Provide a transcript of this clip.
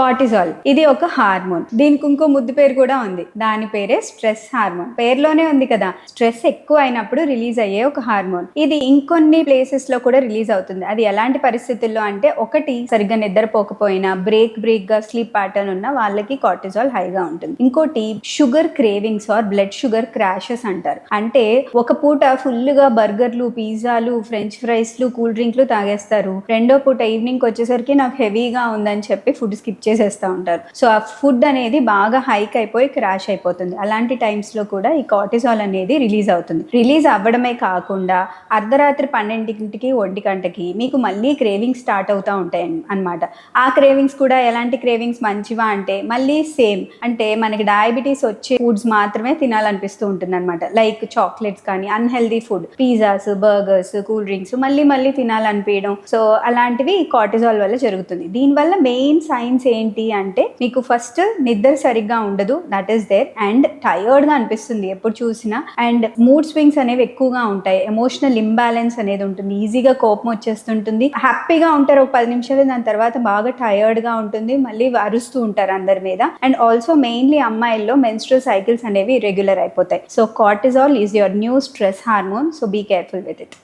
Cortisol. ఇది ఒక hormone. దీనికి ఇంకో ముద్దు పేరు కూడా ఉంది. దాని పేరే స్ట్రెస్ హార్మోన్. పేరులోనే ఉంది కదా. స్ట్రెస్ ఎక్కువ అయినప్పుడు రిలీజ్ అయ్యే ఒక హార్మోన్. ఇది ఇంకొన్ని ప్లేసెస్లో కూడా రిలీజ్ అవుతుంది. అది ఎలాంటి పరిస్థితుల్లో అంటే ఒకటి సరిగ్గా నిద్రపోకపోయినా బ్రేక్ బ్రేక్గా స్లీప్ ప్యాటర్న్ ఉన్న వాళ్ళకి కార్టిజాల్ హైగా ఉంటుంది. ఇంకోటి sugar cravings or blood sugar crashes అంటారు. అంటే ఒక పూట ఫుల్గా బర్గర్లు పిజ్జాలు ఫ్రెంచ్ ఫ్రైస్లు కూల్ డ్రింక్లు తాగేస్తారు. రెండో పూట ఈవినింగ్ వచ్చేసరికి నాకు హెవీగా ఉందని చెప్పి ఫుడ్ స్కిప్ చేసేస్తూ ఉంటారు. సో ఆ ఫుడ్ అనేది బాగా హైక్ అయిపోయి క్రాష్ అయిపోతుంది. అలాంటి టైమ్స్లో కూడా ఈ కార్టిజాల్ అనేది రిలీజ్ అవుతుంది. రిలీజ్ అవ్వడమే కాకుండా అర్ధరాత్రి పన్నెండింటికి ఒంటి గంటకి మీకు మళ్ళీ క్రేవింగ్స్ స్టార్ట్ అవుతూ ఉంటాయి అన్నమాట. ఆ క్రేవింగ్స్ కూడా ఎలాంటి క్రేవింగ్స్ మంచివా అంటే మళ్ళీ సేమ్. అంటే మనకి డయాబెటీస్ వచ్చే ఫుడ్స్ మాత్రమే తినాలనిపిస్తూ ఉంటుంది అనమాట లైక్ చాక్లెట్స్ కానీ unhealthy food. Pizzas burgers cool drinks మళ్ళీ మళ్ళీ తినాలనిపించడం. సో అలాంటివి కార్టిజాల్ వల్ల జరుగుతుంది. దీనివల్ల మెయిన్ సైన్స్ ఏంటి ఏంటి అంటే మీకు ఫస్ట్ నిద్ర సరిగ్గా ఉండదు దట్ ఈస్ దేర్ అండ్ టయర్డ్గా అనిపిస్తుంది ఎప్పుడు చూసినా. అండ్ మూడ్ స్వింగ్స్ అనేవి ఎక్కువగా ఉంటాయి. ఎమోషనల్ ఇంబ్యాలెన్స్ అనేది ఉంటుంది. ఈజీగా కోపం వచ్చేస్తుంటుంది. హ్యాపీగా ఉంటారు ఒక పది నిమిషాలు దాని తర్వాత బాగా టయర్డ్గా ఉంటుంది. మళ్ళీ అరుస్తూ ఉంటారు అందరి మీద. అండ్ ఆల్సో మెయిన్లీ అమ్మాయిల్లో మెన్స్ట్రల్ సైకిల్స్ అనేవి రెగ్యులర్ అయిపోతాయి. So cortisol is your new stress hormone so be careful with it